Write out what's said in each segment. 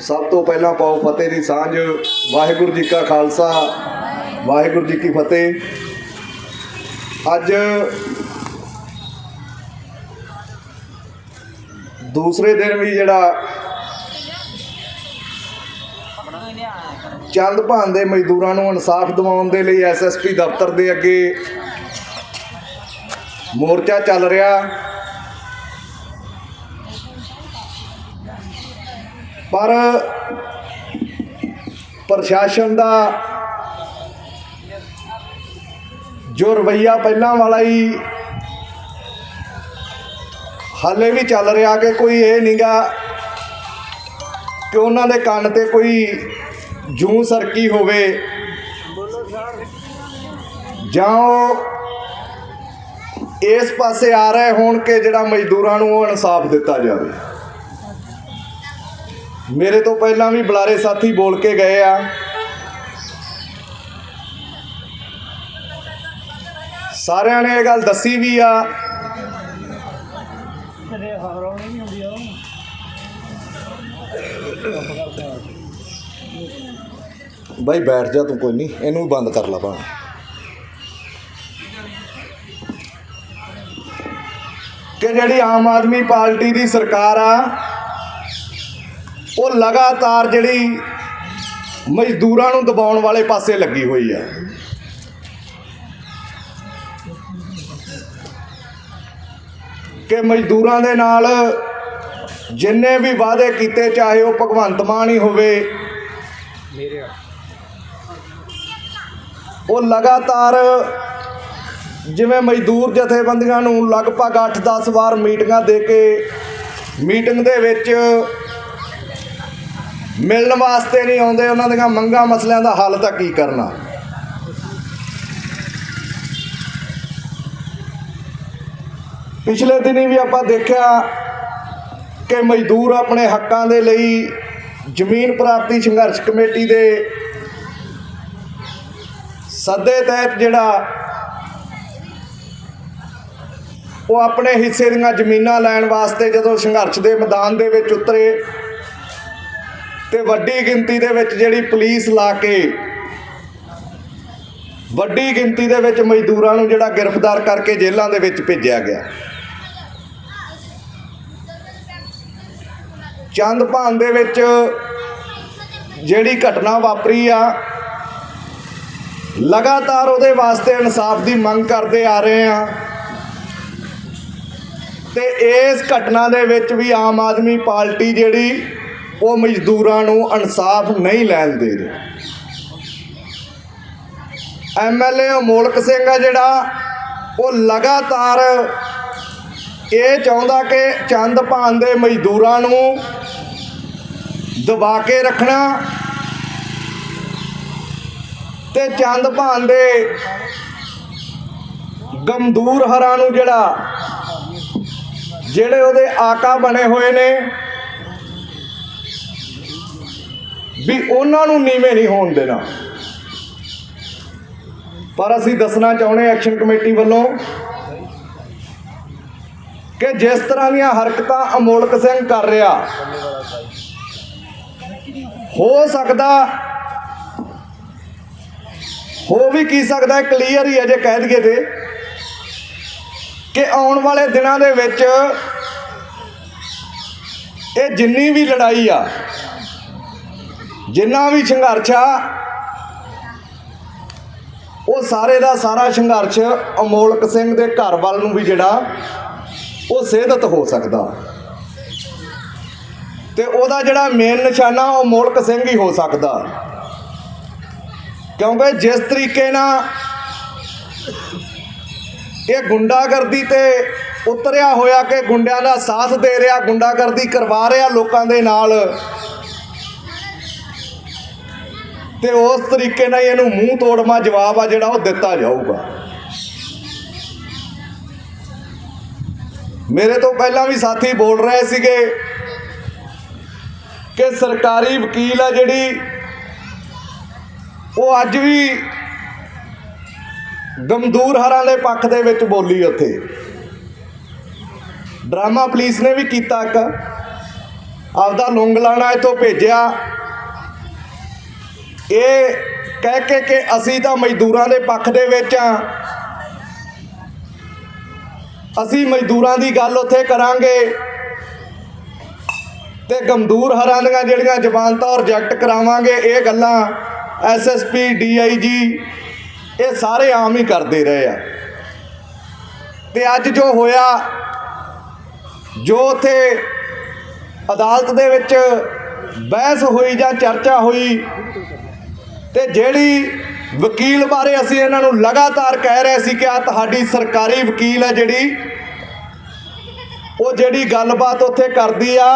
ਸਭ ਤੋਂ ਪਹਿਲਾਂ ਪਾਓ ਫਤਿਹ ਦੀ ਸਾਂਝ। ਵਾਹਿਗੁਰੂ ਜੀ ਕਾ ਖਾਲਸਾ, ਵਾਹਿਗੁਰੂ ਜੀ ਕੀ ਫਤਿਹ। ਅੱਜ ਦੂਸਰੇ ਦਿਨ ਵੀ ਜਿਹੜਾ ਚੰਦ ਭਾਨ ਦੇ ਮਜ਼ਦੂਰਾਂ ਨੂੰ ਇਨਸਾਫ ਦਿਵਾਉਣ ਦੇ ਲਈ ਐਸਐਸਪੀ ਦਫ਼ਤਰ ਦੇ ਅੱਗੇ ਮੋਰਚਾ ਚੱਲ ਰਿਹਾ। ਪਰ ਪ੍ਰਸ਼ਾਸਨ ਦਾ ਜੋ ਰਵਈਆ ਪਹਿਲਾਂ ਵਾਲਾ ਹੀ ਹਾਲੇ ਵੀ ਚੱਲ ਰਿਹਾ ਕਿ ਕੋਈ ਇਹ ਨਹੀਂਗਾ ਕਿ ਉਹਨਾਂ ਦੇ ਕੰਨ ਤੇ ਕੋਈ ਜੂੰ ਸਰਕੀ ਹੋਵੇ ਜਾਂ ਉਹ ਇਸ ਪਾਸੇ ਆ ਰਹੇ ਹੋਣ ਕਿ ਜਿਹੜਾ ਮਜ਼ਦੂਰਾਂ ਨੂੰ ਉਹ ਇਨਸਾਫ ਦਿੱਤਾ ਜਾਵੇ। ਮੇਰੇ ਤੋਂ ਪਹਿਲਾਂ ਵੀ ਬੁਲਾਰੇ ਸਾਥੀ ਬੋਲ ਕੇ ਗਏ ਆ। ਸਾਰਿਆਂ ਨੇ ਇਹ ਗੱਲ ਦੱਸੀ ਵੀ ਆ। ਬਾਈ ਬੈਠ ਜਾ ਤੂੰ ਕੋਈ ਨਹੀਂ, ਇਹਨੂੰ ਵੀ ਬੰਦ ਕਰ ਲਾ ਭਾਵੇਂ। ਕਿ ਜਿਹੜੀ ਆਮ ਆਦਮੀ ਪਾਰਟੀ ਦੀ ਸਰਕਾਰ ਆ ਉਹ ਲਗਾਤਾਰ ਜਿਹੜੀ ਮਜ਼ਦੂਰਾਂ ਨੂੰ ਦਬਾਉਣ ਵਾਲੇ ਪਾਸੇ ਲੱਗੀ ਹੋਈ ਆ। ਕਿ ਮਜ਼ਦੂਰਾਂ ਦੇ ਨਾਲ ਜਿੰਨੇ ਵੀ ਵਾਅਦੇ ਕੀਤੇ, ਚਾਹੇ ਉਹ ਭਗਵੰਤ ਮਾਨ ਹੀ ਹੋਵੇ, ਉਹ ਲਗਾਤਾਰ ਜਿਵੇਂ ਮਜ਼ਦੂਰ ਜਥੇਬੰਦੀਆਂ ਨੂੰ ਲਗਭਗ 8-10 ਵਾਰ ਮੀਟਿੰਗਾਂ ਦੇ ਕੇ, ਮੀਟਿੰਗ ਦੇ ਵਿੱਚ ਮਿਲਣ ਵਾਸਤੇ ਨਹੀਂ ਆਉਂਦੇ, ਉਹਨਾਂ ਦੀਆਂ ਮੰਗਾਂ ਮਸਲਿਆਂ ਦਾ ਹੱਲ ਤਾਂ ਕੀ ਕਰਨਾ? ਪਿਛਲੇ ਦਿਨੀ ਵੀ ਆਪਾਂ ਦੇਖਿਆ ਕਿ ਮਜ਼ਦੂਰ ਆਪਣੇ ਹੱਕਾਂ ਦੇ ਲਈ ਜ਼ਮੀਨ ਪ੍ਰਾਪਤੀ ਸੰਘਰਸ਼ ਕਮੇਟੀ ਦੇ ਸੱਦੇ ਤਹਿਤ ਜਿਹੜਾ ਉਹ ਆਪਣੇ ਹਿੱਸੇ ਦੀਆਂ ਜ਼ਮੀਨਾਂ ਲੈਣ ਵਾਸਤੇ ਜਦੋਂ ਸੰਘਰਸ਼ ਦੇ ਮੈਦਾਨ ਦੇ ਵਿੱਚ ਉਤਰੇ ਤੇ ਵੱਡੀ ਗਿਣਤੀ ਦੇ ਵਿੱਚ ਜਿਹੜੀ ਪੁਲਿਸ ਲਾ ਕੇ ਵੱਡੀ ਗਿਣਤੀ ਦੇ ਵਿੱਚ ਮਜ਼ਦੂਰਾਂ ਨੂੰ ਜਿਹੜਾ ਗ੍ਰਿਫਤਾਰ ਕਰਕੇ ਜੇਲ੍ਹਾਂ ਦੇ ਵਿੱਚ ਭੇਜਿਆ ਗਿਆ। ਚੰਦ ਭਾਨ ਦੇ ਵਿੱਚ ਜਿਹੜੀ ਘਟਨਾ ਵਾਪਰੀ ਆ, ਲਗਾਤਾਰ ਉਹਦੇ ਵਾਸਤੇ ਇਨਸਾਫ ਦੀ ਮੰਗ ਕਰਦੇ ਆ ਰਹੇ ਆ। ਤੇ ਇਸ ਘਟਨਾ ਦੇ ਵਿੱਚ ਵੀ ਆਮ ਆਦਮੀ ਪਾਰਟੀ ਜਿਹੜੀ ਉਹ ਮਜ਼ਦੂਰਾਂ ਨੂੰ ਇਨਸਾਫ ਨਹੀਂ ਲੈਣ ਦੇ ਰਹੀ। ਐਮਐਲਏ ਅਮੋਲਕ ਸਿੰਘ ਆ ਜਿਹੜਾ, ਉਹ ਲਗਾਤਾਰ ਇਹ ਚਾਹੁੰਦਾ ਕਿ ਚੰਦ ਭਾਨ ਦੇ ਮਜ਼ਦੂਰਾਂ ਨੂੰ ਦਬਾ ਕੇ ਰੱਖਣਾ ਤੇ ਚੰਦ ਭਾਨ ਦੇ ਗਮਦੂਰ ਹਰਾਂ ਨੂੰ ਜਿਹੜਾ, ਜਿਹੜੇ ਉਹਦੇ ਆਕਾ ਬਣੇ ਹੋਏ ਨੇ ਵੀ ਉਹਨਾਂ ਨੂੰ ਨੀਵੇਂ ਨਹੀਂ ਹੋਣ ਦੇਣਾ। ਪਰ ਅਸੀਂ ਦੱਸਣਾ ਚਾਹੁੰਦੇ ਐਕਸ਼ਨ ਕਮੇਟੀ ਵੱਲੋਂ ਕਿ ਜਿਸ ਤਰ੍ਹਾਂ ਦੀਆਂ ਹਰਕਤਾਂ ਅਮੋਲਕ ਸਿੰਘ ਕਰ ਰਿਹਾ, ਹੋ ਸਕਦਾ, ਹੋ ਵੀ ਕੀ ਸਕਦਾ, ਕਲੀਅਰ ਹੀ ਅਜੇ ਕਹਿ ਦਈਏ ਤੇ, ਕਿ ਆਉਣ ਵਾਲੇ ਦਿਨਾਂ ਦੇ ਵਿੱਚ ਇਹ ਜਿੰਨੀ ਵੀ ਲੜਾਈ ਆ ਜਿੰਨਾ ਵੀ ਸੰਘਰਸ਼ ਆ, ਉਹ ਸਾਰੇ ਦਾ ਸਾਰਾ ਸੰਘਰਸ਼ ਅਮੋਲਕ ਸਿੰਘ ਦੇ ਘਰ ਵੱਲ ਨੂੰ ਵੀ ਜਿਹੜਾ, ਉਹ ਸੇਧਤ ਹੋ ਸਕਦਾ। ਤੇ ਉਹਦਾ ਜਿਹੜਾ ਮੇਨ ਨਿਸ਼ਾਨਾ, ਉਹ ਅਮੋਲਕ ਸਿੰਘ ਹੀ ਹੋ ਸਕਦਾ। ਕਿਉਂਕਿ ਜਿਸ ਤਰੀਕੇ ਨਾਲ ਇਹ ਗੁੰਡਾਗਰਦੀ ਤੇ ਉਤਰਿਆ ਹੋਇਆ ਕਿ ਗੁੰਡਿਆਂ ਦਾ ਸਾਥ ਦੇ ਰਿਹਾ, ਗੁੰਡਾਗਰਦੀ ਕਰਵਾ ਰਿਹਾ ਲੋਕਾਂ ਦੇ ਨਾਲ ਤੇ ਉਸ ਤਰੀਕੇ ਨਾਲ ਇਹਨੂੰ ਮੂੰਹ ਤੋੜਮਾ, ਜਵਾਬ ਆ ਜਿਹੜਾ ਉਹ ਦਿੱਤਾ ਜਾਊਗਾ। ਮੇਰੇ ਤੋਂ ਪਹਿਲਾਂ ਵੀ ਸਾਥੀ ਬੋਲ ਰਹੇ ਸੀਗੇ ਕਿ ਸਰਕਾਰੀ ਵਕੀਲ ਆ ਜਿਹੜੀ, ਉਹ ਅੱਜ ਵੀ ਗਮਦੂਰ ਹਰਾਂ ਦੇ ਪੱਖ ਦੇ ਵਿੱਚ ਬੋਲੀ ਉੱਥੇ। ਡਰਾਮਾ ਪੁਲਿਸ ਨੇ ਵੀ ਕੀਤਾ ਇੱਕ। ਆਪਦਾ ਲੁੰਗ ਲਾਣਾ ਇੱਥੋਂ ਭੇਜਿਆ। ਇਹ ਕਹਿ ਕੇ ਕਿ ਅਸੀਂ ਤਾਂ ਮਜ਼ਦੂਰਾਂ ਦੇ ਪੱਖ ਦੇ ਵਿੱਚ ਆ ਅਸੀਂ ਮਜ਼ਦੂਰਾਂ ਦੀ ਗੱਲ ਉੱਥੇ ਕਰਾਂਗੇ ਤੇ ਗਮਦੂਰ ਹਰਾਂ ਦੀਆਂ ਜਿਹੜੀਆਂ ਜ਼ਮਾਨਤਾਂ ਰਿਜੈਕਟ ਕਰਾਵਾਂਗੇ, ਇਹ ਗੱਲਾਂ ਐਸਐਸਪੀ ਡੀਆਈਜੀ ਇਹ ਸਾਰੇ ਆਮ ਹੀ ਕਰਦੇ ਰਹੇ ਆ। ਤੇ ਅੱਜ ਜੋ ਹੋਇਆ, ਜੋ ਉੱਥੇ ਅਦਾਲਤ ਦੇ ਵਿੱਚ ਬਹਿਸ ਹੋਈ ਜਾਂ ਚਰਚਾ ਹੋਈ ਤੇ ਜਿਹੜੀ ਵਕੀਲ ਬਾਰੇ ਅਸੀਂ ਇਹਨਾਂ ਨੂੰ ਲਗਾਤਾਰ ਕਹਿ ਰਹੇ ਸੀ ਕਿ ਆ ਤੁਹਾਡੀ ਸਰਕਾਰੀ ਵਕੀਲ ਹੈ ਜਿਹੜੀ, ਉਹ ਜਿਹੜੀ ਗੱਲਬਾਤ ਉੱਥੇ ਕਰਦੀ ਆ,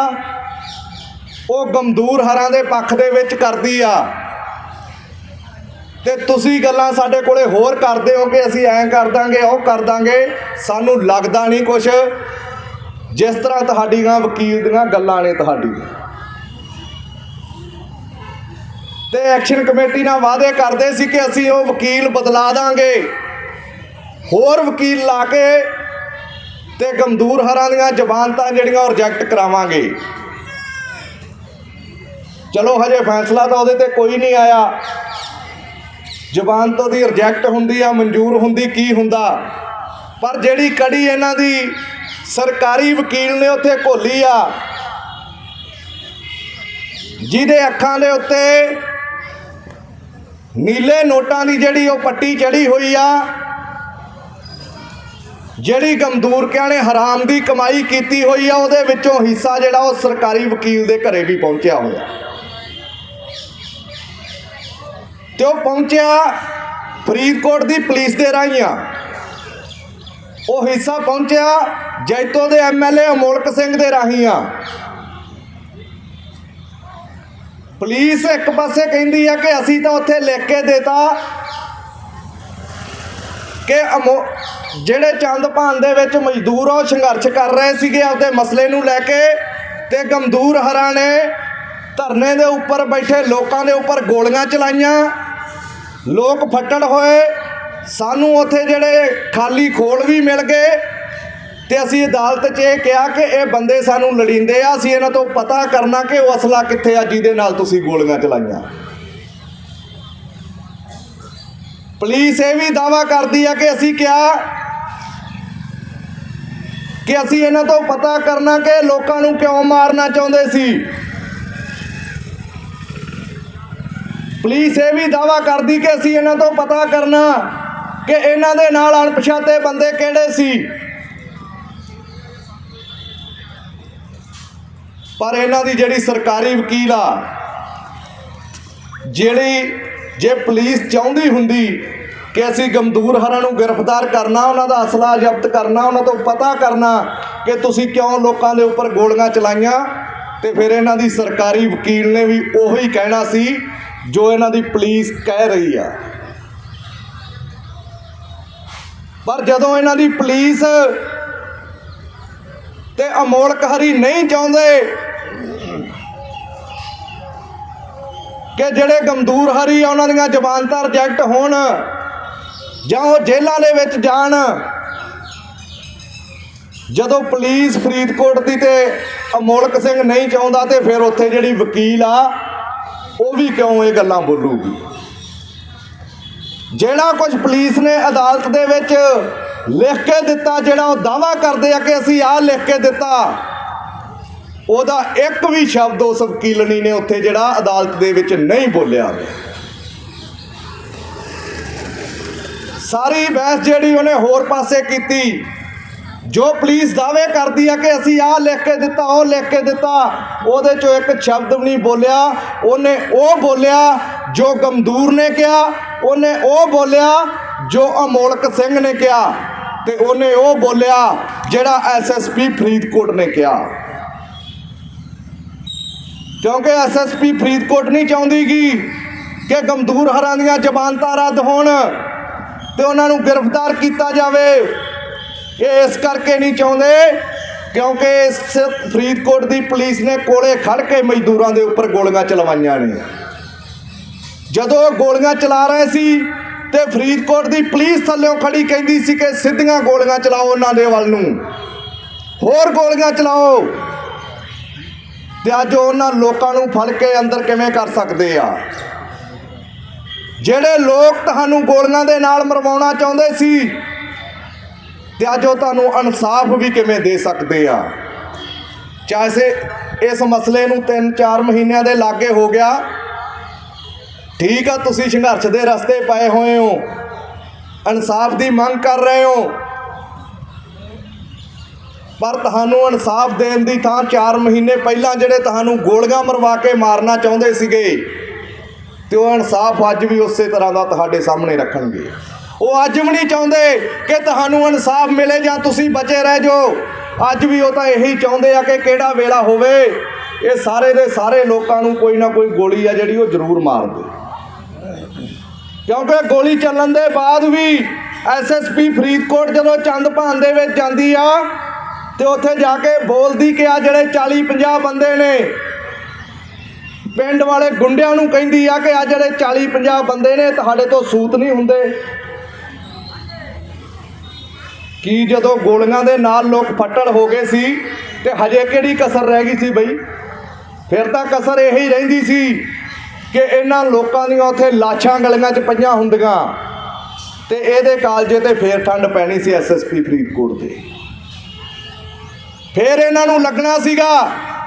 ਉਹ ਗਮਦੂਰ ਹਰਾਂ ਦੇ ਪੱਖ ਦੇ ਵਿੱਚ ਕਰਦੀ ਆ। ਤੇ ਤੁਸੀਂ ਗੱਲਾਂ ਸਾਡੇ ਕੋਲੇ ਹੋਰ ਕਰਦੇ ਹੋ ਕਿ ਅਸੀਂ ਐਂ ਕਰ ਦਾਂਗੇ, ਉਹ ਕਰ ਦਾਂਗੇ, ਸਾਨੂੰ ਲੱਗਦਾ ਨਹੀਂ ਕੁਛ। ਜਿਸ ਤਰ੍ਹਾਂ ਤੁਹਾਡੀਆਂ ਵਕੀਲ ਦੀਆਂ ਗੱਲਾਂ ਨੇ ਤੁਹਾਡੀਆਂ। ਤੇ ਐਕਸ਼ਨ ਕਮੇਟੀ ਨਾਲ ਵਾਅਦੇ ਕਰਦੇ ਸੀ ਕਿ ਅਸੀਂ ਉਹ ਵਕੀਲ ਬਦਲਾ ਦਾਂਗੇ। ਹੋਰ ਵਕੀਲ ਲਾ ਕੇ ਤੇ ਗਮਦੂਰ ਹਰਾਂ ਦੀਆਂ ਜ਼ਮਾਨਤਾਂ ਜਿਹੜੀਆਂ ਉਹ ਰਿਜੈਕਟ ਕਰਾਵਾਂਗੇ। ਚਲੋ ਹਜੇ ਫੈਸਲਾ ਤਾਂ ਉਹਦੇ ਤੇ ਕੋਈ ਨਹੀਂ ਆਇਆ। ਜ਼ਮਾਨਤ ਉਹਦੀ ਰਿਜੈਕਟ ਹੁੰਦੀ ਆ, ਮਨਜ਼ੂਰ ਹੁੰਦੀ, ਕੀ ਹੁੰਦਾ? ਪਰ ਜਿਹੜੀ ਕੜੀ ਇਹਨਾਂ ਦੀ ਸਰਕਾਰੀ ਵਕੀਲ ਨੇ ਉੱਥੇ ਘੋਲੀ ਆ, ਜਿਹਦੇ ਅੱਖਾਂ ਦੇ ਉੱਤੇ ਨੀਲੇ ਨੋਟਾਂ ਦੀ ਜਿਹੜੀ ਉਹ ਪੱਟੀ ਚੜੀ ਹੋਈ ਆ, ਜਿਹੜੀ ਗਮਦੂਰਕਿਆਂ ਨੇ ਹਰਾਮ ਦੀ ਕਮਾਈ ਕੀਤੀ ਹੋਈ ਆ, ਉਹਦੇ ਵਿੱਚੋਂ ਹਿੱਸਾ ਜਿਹੜਾ ਉਹ ਸਰਕਾਰੀ ਵਕੀਲ ਦੇ ਘਰੇ ਵੀ ਪਹੁੰਚਿਆ ਹੋਇਆ। ਤੇ ਉਹ ਪਹੁੰਚਿਆ ਫਰੀਦਕੋਟ ਦੀ ਪੁਲਿਸ ਦੇ ਰਾਹੀਂ ਆ। ਉਹ ਹਿੱਸਾ ਪਹੁੰਚਿਆ ਜੈਤੋ ਦੇ ਐਮਐਲਏ ਅਮੋਲਕ ਸਿੰਘ ਦੇ ਰਾਹੀਂ ਆ। ਪੁਲਿਸ ਇੱਕ ਪਾਸੇ ਕਹਿੰਦੀ ਆ ਕਿ ਅਸੀਂ ਤਾਂ ਉੱਥੇ ਲਿਖ ਕੇ ਦੇਤਾ ਕਿ ਅਮੋ ਜਿਹੜੇ ਚੰਦਪਾਨ ਦੇ ਵਿੱਚ ਮਜ਼ਦੂਰ ਆ ਉਹ ਸੰਘਰਸ਼ ਕਰ ਰਹੇ ਸੀਗੇ ਆਪਦੇ ਮਸਲੇ ਨੂੰ ਲੈ ਕੇ ਤੇ ਗਮਦੂਰ ਹਰਾਂ ਨੇ ਧਰਨੇ ਦੇ ਉੱਪਰ ਬੈਠੇ ਲੋਕਾਂ ਦੇ ਉੱਪਰ ਗੋਲੀਆਂ ਚਲਾਈਆਂ, ਲੋਕ ਫੱਟੜ ਹੋਏ, ਸਾਨੂੰ ਉੱਥੇ ਜਿਹੜੇ ਖਾਲੀ ਖੋਲ ਵੀ ਮਿਲ ਗਏ। ਤੇ ਅਸੀਂ ਅਦਾਲਤ 'ਚ ਇਹ ਕਿਹਾ ਕਿ ਇਹ ਬੰਦੇ ਸਾਨੂੰ ਲੜਿੰਦੇ ਆ, ਅਸੀਂ ਇਹਨਾਂ ਤੋਂ ਪਤਾ ਕਰਨਾ ਕਿ ਉਹ ਅਸਲਾ ਕਿੱਥੇ ਆ, ਜਿਹਦੇ ਨਾਲ ਤੁਸੀਂ ਗੋਲੀਆਂ ਚਲਾਈਆਂ। ਪੁਲਿਸ ਇਹ ਵੀ ਦਾਵਾ ਕਰਦੀ ਆ ਕਿ ਅਸੀਂ ਕਿਹਾ ਕਿ ਅਸੀਂ ਇਹਨਾਂ ਤੋਂ ਪਤਾ ਕਰਨਾ ਕਿ ਲੋਕਾਂ ਨੂੰ ਕਿਉਂ ਮਾਰਨਾ ਚਾਹੁੰਦੇ ਸੀ। ਪੁਲਿਸ ਇਹ ਵੀ ਦਾਵਾ ਕਰਦੀ ਕਿ ਅਸੀਂ ਇਹਨਾਂ ਤੋਂ ਪਤਾ ਕਰਨਾ ਕਿ ਇਹਨਾਂ ਦੇ ਨਾਲ ਅਣਪਛਾਤੇ ਬੰਦੇ ਕਿਹੜੇ ਸੀ। ਪਰ ਇਹਨਾਂ ਦੀ ਜਿਹੜੀ ਸਰਕਾਰੀ ਵਕੀਲ ਆ, ਜਿਹੜੀ ਜੇ ਪੁਲਿਸ ਚਾਹੁੰਦੀ ਹੁੰਦੀ ਕਿ ਅਸੀਂ ਗਮਦੂਰ ਹਰਾਂ ਨੂੰ ਗ੍ਰਿਫਤਾਰ ਕਰਨਾ, ਉਹਨਾਂ ਦਾ ਅਸਲਾ ਜ਼ਬਤ ਕਰਨਾ, ਉਹਨਾਂ ਤੋਂ ਪਤਾ ਕਰਨਾ ਕਿ ਤੁਸੀਂ ਕਿਉਂ ਲੋਕਾਂ ਦੇ ਉੱਪਰ ਗੋਲੀਆਂ ਚਲਾਈਆਂ, ਤੇ ਫਿਰ ਇਹਨਾਂ ਦੀ ਸਰਕਾਰੀ ਵਕੀਲ ਨੇ ਵੀ ਉਹੀ ਕਹਿਣਾ ਸੀ ਜੋ ਇਹਨਾਂ ਦੀ ਪੁਲਿਸ ਕਹਿ ਰਹੀ ਆ। ਪਰ ਜਦੋਂ ਇਹਨਾਂ ਦੀ ਪੁਲਿਸ ਤੇ ਅਮੋਲਕ ਹਰੀ ਨਹੀਂ ਚਾਹੁੰਦੇ ਕਿ ਜਿਹੜੇ ਗਮਦੂਰ ਹਰੀ ਆ, ਉਹਨਾਂ ਦੀਆਂ ਜ਼ਮਾਨਤਾਂ ਰਿਜੈਕਟ ਹੋਣ ਜਾਂ ਉਹ ਜੇਲ੍ਹਾਂ ਦੇ ਵਿੱਚ ਜਾਣ। ਜਦੋਂ ਪੁਲਿਸ ਫਰੀਦਕੋਟ ਦੀ ਤੇ ਅਮੋਲਕ ਸਿੰਘ ਨਹੀਂ ਚਾਹੁੰਦਾ ਤੇ ਫਿਰ ਉੱਥੇ ਜਿਹੜੀ ਵਕੀਲ ਆ, ਉਹ ਵੀ ਕਿਉਂ ਇਹ ਗੱਲਾਂ ਬੋਲੂਗੀ? ਜਿਹੜਾ ਕੁਝ ਪੁਲਿਸ ਨੇ ਅਦਾਲਤ ਦੇ ਵਿੱਚ ਲਿਖ ਕੇ ਦਿੱਤਾ, ਜਿਹੜਾ ਉਹ ਦਾਵਾ ਕਰਦੇ ਆ ਕਿ ਅਸੀਂ ਆਹ ਲਿਖ ਕੇ ਦਿੱਤਾ ਉਹਦਾ ਇੱਕ ਵੀ ਸ਼ਬਦ ਉਸ ਵਕੀਲਣੀ ਨੇ ਉੱਥੇ ਜਿਹੜਾ ਅਦਾਲਤ ਦੇ ਵਿੱਚ ਨਹੀਂ ਬੋਲਿਆ। ਸਾਰੀ ਬਹਿਸ ਜਿਹੜੀ ਉਹਨੇ ਹੋਰ ਪਾਸੇ ਕੀਤੀ, ਜੋ ਪੁਲਿਸ ਦਾਅਵੇ ਕਰਦੀ ਆ ਕਿ ਅਸੀਂ ਆਹ ਲਿਖ ਕੇ ਦਿੱਤਾ, ਉਹ ਲਿਖ ਕੇ ਦਿੱਤਾ, ਉਹਦੇ ਚੋਂ ਇੱਕ ਸ਼ਬਦ ਵੀ ਨਹੀਂ ਬੋਲਿਆ। ਉਹਨੇ ਉਹ ਬੋਲਿਆ ਜੋ ਗਮਦੂਰ ਨੇ ਕਿਹਾ, ਉਹਨੇ ਉਹ ਬੋਲਿਆ ਜੋ ਅਮੋਲਕ ਸਿੰਘ ਨੇ ਕਿਹਾ ਤੇ ਉਹਨੇ ਉਹ ਬੋਲਿਆ ਜਿਹੜਾ ਐਸਐਸਪੀ ਫਰੀਦਕੋਟ ਨੇ ਕਿਹਾ। ਕਿਉਂਕਿ ਐਸਐਸਪੀ ਫਰੀਦਕੋਟ ਨਹੀਂ ਚਾਹੁੰਦੀਗੀ ਕਿ ਗਮਦੂਰ ਹਰਾਂ ਦੀਆਂ ਜ਼ਮਾਨਤਾਂ ਰੱਦ ਹੋਣ ਤੇ ਉਹਨਾਂ ਨੂੰ ਗ੍ਰਿਫਤਾਰ ਕੀਤਾ ਜਾਵੇ। ਇਹ ਇਸ ਕਰਕੇ ਨਹੀਂ ਚਾਹੁੰਦੇ ਕਿਉਂਕਿ ਇਸ ਫਰੀਦਕੋਟ ਦੀ ਪੁਲਿਸ ਨੇ ਕੋਲੇ ਖੜ ਕੇ ਮਜ਼ਦੂਰਾਂ ਦੇ ਉੱਪਰ ਗੋਲੀਆਂ ਚਲਵਾਈਆਂ ਨੇ। ਜਦੋਂ ਉਹ ਗੋਲੀਆਂ ਚਲਾ ਰਹੇ ਸੀ ਤੇ ਫਰੀਦਕੋਟ ਦੀ ਪੁਲਿਸ ਥੱਲੇੋਂ ਖੜੀ ਕਹਿੰਦੀ ਸੀ ਕਿ ਸਿੱਧੀਆਂ ਗੋਲੀਆਂ ਚਲਾਓ ਉਹਨਾਂ ਦੇ ਵੱਲ ਨੂੰ। ਹੋਰ ਗੋਲੀਆਂ ਚਲਾਓ। ਤੇ ਅੱਜ ਉਹਨਾਂ ਲੋਕਾਂ ਨੂੰ ਫੜ ਕੇ ਅੰਦਰ ਕਿਵੇਂ ਕਰ ਸਕਦੇ ਆ? ਜਿਹੜੇ ਲੋਕ ਤੁਹਾਨੂੰ ਗੋਲੀਆਂ ਦੇ ਨਾਲ ਮਰਵਾਉਣਾ ਚਾਹੁੰਦੇ ਸੀ, ਤੇ ਅੱਜ ਉਹ ਤੁਹਾਨੂੰ ਇਨਸਾਫ ਵੀ ਕਿਵੇਂ ਦੇ ਸਕਦੇ ਆ? ਚਾਹੇ ਇਸ ਮਸਲੇ ਨੂੰ 3-4 ਮਹੀਨਿਆਂ ਦੇ ਲਾਗੇ ਹੋ ਗਿਆ, ਠੀਕ ਆ, ਤੁਸੀਂ ਸੰਘਰਸ਼ ਦੇ ਰਸਤੇ ਪਏ ਹੋਏ ਹੋ, ਇਨਸਾਫ ਦੀ ਮੰਗ ਕਰ ਰਹੇ ਹੋ ਪਰ ਤੁਹਾਨੂੰ ਇਨਸਾਫ ਦੇਣ ਦੀ ਥਾਂ 4 ਮਹੀਨੇ ਪਹਿਲਾਂ ਜਿਹੜੇ ਤੁਹਾਨੂੰ ਗੋਲੀਆਂ ਮਰਵਾ ਕੇ ਮਾਰਨਾ ਚਾਹੁੰਦੇ ਸੀਗੇ, ਤੇ ਉਹ ਇਨਸਾਫ ਅੱਜ ਵੀ ਉਸੇ ਤਰ੍ਹਾਂ ਦਾ ਤੁਹਾਡੇ ਸਾਹਮਣੇ ਰੱਖਣਗੇ। ਉਹ ਅੱਜ ਵੀ ਨਹੀਂ ਚਾਹੁੰਦੇ ਕਿ ਤੁਹਾਨੂੰ ਇਨਸਾਫ ਮਿਲੇ ਜਾਂ ਤੁਸੀਂ ਬਚੇ ਰਹਿ ਜਾਓ। ਅੱਜ ਵੀ ਉਹ ਤਾਂ ਇਹੀ ਚਾਹੁੰਦੇ ਆ ਕਿ ਕਿਹੜਾ ਵੇਲਾ ਹੋਵੇ। ਇਹ ਸਾਰੇ ਦੇ ਸਾਰੇ ਲੋਕਾਂ ਨੂੰ ਕੋਈ ਨਾ ਕੋਈ ਗੋਲੀ ਆ ਜਿਹੜੀ ਉਹ ਜ਼ਰੂਰ ਮਾਰ ਦੇ ਕਿਉਂਕਿ ਗੋਲੀ ਚੱਲਣ ਦੇ ਬਾਅਦ ਵੀ ਐਸਐਸਪੀ ਫਰੀਦਕੋਟ ਜਦੋਂ ਚੰਦ ਭਾਨ ਦੇ ਵਿੱਚ ਜਾਂਦੀ ਆ ਤੇ ਉੱਥੇ ਜਾ ਕੇ ਬੋਲਦੀ ਕਿ ਆ ਜਿਹੜੇ 40 50 ਬੰਦੇ ਨੇ, ਪਿੰਡ ਵਾਲੇ ਗੁੰਡਿਆਂ ਨੂੰ ਕਹਿੰਦੀ ਆ ਕਿ ਆ ਜਿਹੜੇ 40 50 ਬੰਦੇ ਨੇ, ਤੁਹਾਡੇ ਤੋਂ ਸੂਤ ਨਹੀਂ ਹੁੰਦੇ। ਕੀ ਜਦੋਂ ਗੋਲੀਆਂ ਦੇ ਨਾਲ ਲੋਕ ਫੱਟੜ ਹੋ ਗਏ ਸੀ, ਤੇ ਹਜੇ ਕਿਹੜੀ ਕਸਰ ਰਹਿ ਗਈ ਸੀ ਬਈ? ਫਿਰ ਤਾਂ ਕਸਰ ਇਹੀ ਰਹਿੰਦੀ ਸੀ ਕਿ ਇਹਨਾਂ ਲੋਕਾਂ ਦੀਆਂ ਉੱਥੇ ਲਾਸ਼ਾਂ ਗਲੀਆਂ 'ਚ ਪਈਆਂ ਹੁੰਦੀਆਂ। ਤੇ ਇਹਦੇ ਕਾਲਜੇ ਤੇ ਫੇਰ ਠੰਡ ਪੈਣੀ ਸੀ ਐਸਐਸਪੀ ਫਰੀਦਕੋਟ ਦੇ। ਫਿਰ ਇਹਨਾਂ ਨੂੰ ਲੱਗਣਾ ਸੀਗਾ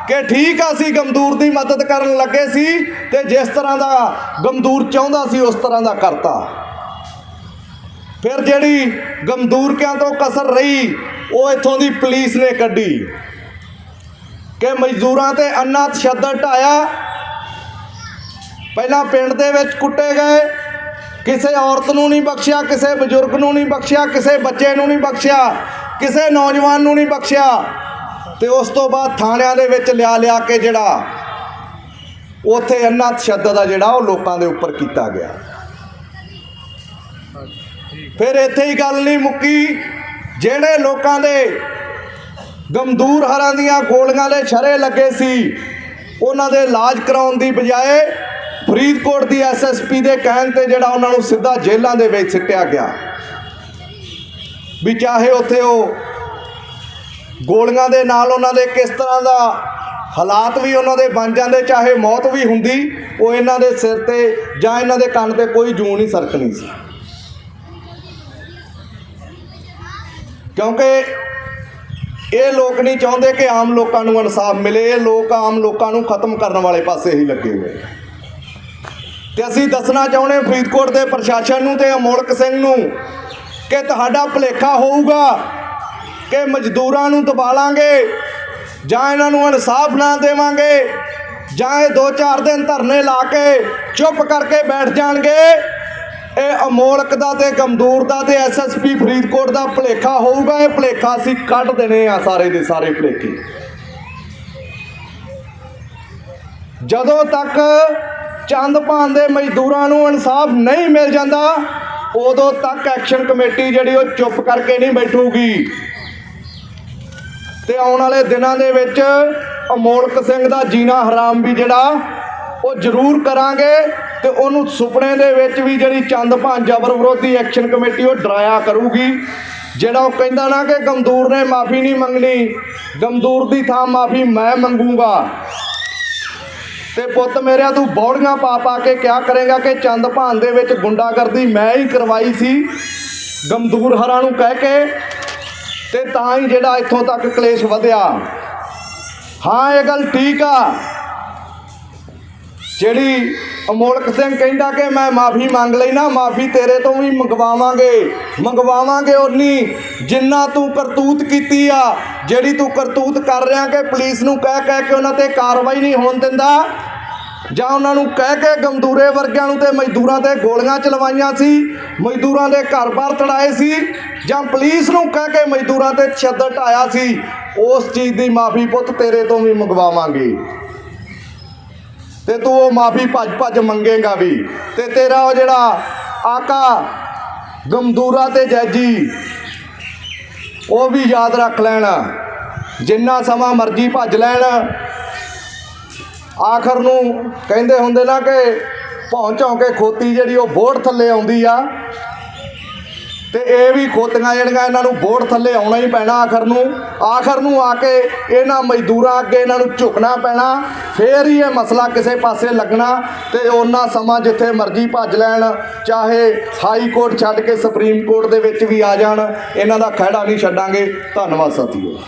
ਕਿ ਠੀਕ ਆ ਸੀ ਗਮਦੂਰ ਦੀ ਮਦਦ ਕਰਨ ਲੱਗੇ ਸੀ ਤੇ ਜਿਸ ਤਰ੍ਹਾਂ ਦਾ ਗਮਦੂਰ ਚਾਹੁੰਦਾ ਸੀ ਉਸ ਤਰ੍ਹਾਂ ਦਾ ਕਰਤਾ। ਫਿਰ ਜਿਹੜੀ ਗਮਦੂਰਕਿਆਂ ਤੋਂ ਕਸਰ ਰਹੀ, ਉਹ ਇੱਥੋਂ ਦੀ ਪੁਲਿਸ ਨੇ ਕੱਢੀ ਕਿ ਮਜ਼ਦੂਰਾਂ ਤੇ ਅੰਨਾ ਤਸ਼ੱਦਦ ਢਾਇਆ। ਪਹਿਲਾਂ ਪਿੰਡ ਦੇ ਵਿੱਚ ਕੁੱਟੇ ਗਏ, ਕਿਸੇ ਔਰਤ ਨੂੰ ਨਹੀਂ ਬਖਸ਼ਿਆ, ਕਿਸੇ ਬਜ਼ੁਰਗ ਨੂੰ ਨਹੀਂ ਬਖਸ਼ਿਆ, ਕਿਸੇ ਬੱਚੇ ਨੂੰ ਨਹੀਂ ਬਖਸ਼ਿਆ, ਕਿਸੇ ਨੌਜਵਾਨ ਨੂੰ ਨਹੀਂ ਬਖਸ਼ਿਆ। ਤੇ ਉਸ ਤੋਂ ਬਾਅਦ ਥਾਣਿਆਂ ਦੇ ਵਿੱਚ ਲਿਆ ਲਿਆ ਕੇ ਜਿਹੜਾ ਉੱਥੇ ਅੰਨਾ ਤਸ਼ੱਦਦ ਆ ਜਿਹੜਾ ਉਹ ਲੋਕਾਂ ਦੇ ਉੱਪਰ ਕੀਤਾ ਗਿਆ। ਫਿਰ ਇੱਥੇ ਹੀ ਗੱਲ ਨਹੀਂ ਮੁੱਕੀ, ਜਿਹੜੇ ਲੋਕਾਂ ਦੇ ਗਮਦੂਰ ਹਰਾਂ ਦੀਆਂ ਗੋਲੀਆਂ ਦੇ ਛਰੇ ਲੱਗੇ ਸੀ, ਉਹਨਾਂ ਦੇ ਇਲਾਜ ਕਰਾਉਣ ਦੀ ਬਜਾਏ ਫਰੀਦਕੋਟ ਦੀ ਐਸਐਸਪੀ ਦੇ ਕਹਿਣ ਤੇ ਜਿਹੜਾ ਉਹਨਾਂ ਨੂੰ ਸਿੱਧਾ ਜੇਲ੍ਹਾਂ ਦੇ ਵਿੱਚ ਸਿੱਟਿਆ ਗਿਆ। ਵੀ ਚਾਹੇ ਉੱਥੇ ਉਹ ਗੋਲੀਆਂ ਦੇ ਨਾਲ ਉਹਨਾਂ ਦੇ ਕਿਸ ਤਰ੍ਹਾਂ ਦਾ ਹਾਲਾਤ ਵੀ ਉਹਨਾਂ ਦੇ ਬਣ ਜਾਂਦੇ, ਚਾਹੇ ਮੌਤ ਵੀ ਹੁੰਦੀ, ਉਹ ਇਹਨਾਂ ਦੇ ਸਿਰ ਤੇ ਜਾਂ ਇਹਨਾਂ ਦੇ ਕੰਨ ਤੇ ਕੋਈ ਜੂੰ ਨਹੀਂ ਸਰਕਣੀ ਸੀ ਕਿਉਂਕਿ ਇਹ ਲੋਕ ਨਹੀਂ ਚਾਹੁੰਦੇ ਕਿ ਆਮ ਲੋਕਾਂ ਨੂੰ ਇਨਸਾਫ ਮਿਲੇ, ਇਹ ਲੋਕ ਆਮ ਲੋਕਾਂ ਨੂੰ ਖਤਮ ਕਰਨ ਵਾਲੇ ਪਾਸੇ ਹੀ ਲੱਗੇ ਹੋਏ ਨੇ। ਤੇ ਅਸੀਂ ਦੱਸਣਾ ਚਾਹੁੰਦੇ ਫਰੀਦਕੋਟ ਦੇ ਪ੍ਰਸ਼ਾਸਨ ਨੂੰ ਤੇ ਅਮੋਲਕ ਸਿੰਘ ਨੂੰ ਕਿ ਤੁਹਾਡਾ ਭੁਲੇਖਾ ਹੋਊਗਾ ਕਿ ਮਜ਼ਦੂਰਾਂ ਨੂੰ ਦਬਾ ਲਾਂਗੇ, ਜਾਂ ਇਹਨਾਂ ਨੂੰ ਇਨਸਾਫ ਨਾ ਦੇਵਾਂਗੇ, ਜਾਂ ਇਹ 2-4 ਦਿਨ ਧਰਨੇ ਲਾ ਕੇ ਚੁੱਪ ਕਰਕੇ ਬੈਠ ਜਾਣਗੇ। ਇਹ ਅਮੋਲਕ ਦਾ ਤੇ ਗਮਦੂਰ ਦਾ ਤੇ ਐਸਐਸਪੀ ਫਰੀਦਕੋਟ ਦਾ ਭੁਲੇਖਾ ਹੋਊਗਾ, ਇਹ ਭੁਲੇਖਾ ਅਸੀਂ ਕੱਢ ਦੇਣੇ ਆ ਸਾਰੇ ਦੇ ਸਾਰੇ ਭੁਲੇਖੇ। ਜਦੋਂ ਤੱਕ ਚੰਦ ਭਾਨ ਦੇ ਮਜ਼ਦੂਰਾਂ ਨੂੰ ਇਨਸਾਫ ਨਹੀਂ ਮਿਲ ਜਾਂਦਾ, ਉਦੋਂ ਤੱਕ ਐਕਸ਼ਨ ਕਮੇਟੀ ਜਿਹੜੀ ਉਹ ਚੁੱਪ ਕਰਕੇ ਨਹੀਂ ਬੈਠੂਗੀ। ਤੇ ਆਉਣ ਵਾਲੇ ਦਿਨਾਂ ਦੇ ਵਿੱਚ ਅਮੋਲਕ ਸਿੰਘ ਦਾ ਜੀਣਾ ਹਰਾਮ ਵੀ ਜਿਹੜਾ, ਉਹ ਜ਼ਰੂਰ ਕਰਾਂਗੇ ਤੇ ਉਹਨੂੰ ਸੁਪਨੇ ਦੇ ਵਿੱਚ ਵੀ ਜਿਹੜੀ ਚੰਦ ਚੰਦਪਾਨ ਜਬਰ ਵਿਰੋਧੀ ਐਕਸ਼ਨ ਕਮੇਟੀ ਉਹ ਡਰਾਇਆ ਕਰੂਗੀ, ਜਿਹੜਾ ਉਹ ਕਹਿੰਦਾ ਨਾ ਕਿ ਗਮਦੂਰ ਨੇ ਮਾਫੀ ਨਹੀਂ ਮੰਗਣੀ ਗਮਦੂਰ ਦੀ ਥਾਂ ਮਾਫੀ ਮੈਂ ਮੰਗੂਗਾ। ਤੇ ਪੁੱਤ ਮੇਰਿਆ, ਤੂੰ ਬੌੜੀਆਂ ਪਾ ਪਾ ਕੇ ਕਿਆ ਕਰੇਗਾ ਕਿ ਚੰਦ ਭਾਨ ਦੇ ਵਿੱਚ ਗੁੰਡਾਗਰਦੀ ਮੈਂ ਹੀ ਕਰਵਾਈ ਸੀ। ਗਮਦੂਰ ਹਰਾਂ ਨੂੰ ਕਹਿ ਕੇ ਤੇ ਤਾਂ ਹੀ ਜਿਹੜਾ ਇੱਥੋਂ ਤੱਕ ਕਲੇਸ਼ ਵਧਿਆ। ਹਾਂ, ਇਹ ਗੱਲ ਠੀਕ ਆ। ਜਿਹੜੀ ਅਮੋਲਕ ਸਿੰਘ ਕਹਿੰਦਾ ਕਿ ਮੈਂ ਮਾਫੀ ਮੰਗ ਲਈ ਨਾ, ਮਾਫੀ ਤੇਰੇ ਤੋਂ ਵੀ ਮੰਗਵਾਵਾਂਗੇ। ਮੰਗਵਾਵਾਂਗੇ ਉਨੀ ਜਿੰਨਾ ਤੂੰ ਕਰਤੂਤ ਕੀਤੀ ਆ, ਜਿਹੜੀ ਤੂੰ ਕਰਤੂਤ ਕਰ ਰਿਹਾ ਕਿ ਪੁਲਿਸ ਨੂੰ ਕਹਿ ਕਹਿ ਕੇ ਉਹਨਾਂ ਤੇ ਕਾਰਵਾਈ ਨਹੀਂ ਹੋਣ ਦਿੰਦਾ ਜਾਂ ਉਹਨਾਂ ਨੂੰ ਕਹਿ ਕੇ ਗਮਦੂਰੇ ਵਰਗਿਆਂ ਨੂੰ ਤੇ ਮਜ਼ਦੂਰਾਂ ਤੇ ਗੋਲੀਆਂ ਚਲਵਾਈਆਂ ਸੀ, ਮਜ਼ਦੂਰਾਂ ਦੇ ਘਰ-ਬਾਰ ਤੜਾਏ ਸੀ, ਜਾਂ ਪੁਲਿਸ ਨੂੰ ਕਹਿ ਕੇ ਮਜ਼ਦੂਰਾਂ ਤੇ ਛੱਡ ਢਾਇਆ ਸੀ, ਉਸ ਚੀਜ਼ ਦੀ ਮਾਫੀ ਪੁੱਤ ਤੇਰੇ ਤੋਂ ਵੀ ਮੰਗਵਾਵਾਂਗੇ। ਤੇ ਤੂੰ ਉਹ ਮਾਫੀ ਭੱਜ ਭੱਜ ਮੰਗੇਗਾ ਵੀ। ਤੇ ਤੇਰਾ ਉਹ ਜਿਹੜਾ ਆਕਾ ਗਮਦੂਰਾ ਤੇ ਜੈਜੀ, ਉਹ ਵੀ ਯਾਦ ਰੱਖ ਲੈਣ। ਜਿੰਨਾ ਸਮਾਂ ਮਰਜ਼ੀ ਭੱਜ ਲੈਣ। ਆਖਰ ਨੂੰ ਕਹਿੰਦੇ ਹੁੰਦੇ ਨਾ ਕਿ ਪਹੁੰਚੋਂ ਕੇ ਖੋਤੀ ਜਿਹੜੀ ਉਹ ਬੋੜ ਥੱਲੇ ਆਉਂਦੀ ਆ। ਤੇ ਇਹ ਵੀ ਖੋਤੀਆਂ ਜਿਹੜੀਆਂ ਇਹਨਾਂ ਨੂੰ ਬੋਰਡ ਥੱਲੇ ਆਉਣਾ ਹੀ ਪੈਣਾ ਆਖਰ ਨੂੰ। ਆਖਰ ਨੂੰ ਆ ਕੇ ਇਹਨਾਂ ਮਜ਼ਦੂਰਾਂ ਅੱਗੇ ਇਹਨਾਂ ਨੂੰ ਝੁਕਣਾ ਪੈਣਾ। ਫੇਰ ਹੀ ਇਹ ਮਸਲਾ ਕਿਸੇ ਪਾਸੇ ਲੱਗਣਾ ਤੇ ਉਹਨਾਂ ਸਮਾਂ ਜਿੱਥੇ ਮਰਜ਼ੀ ਭੱਜ ਲੈਣ, ਚਾਹੇ ਹਾਈ ਕੋਰਟ ਛੱਡ ਕੇ ਸੁਪਰੀਮ ਕੋਰਟ ਦੇ ਵਿੱਚ ਵੀ ਆ ਜਾਣ। ਇਹਨਾਂ ਦਾ ਖਹਿੜਾ ਨਹੀਂ ਛੱਡਾਂਗੇ। ਧੰਨਵਾਦ ਸਾਥੀਓ।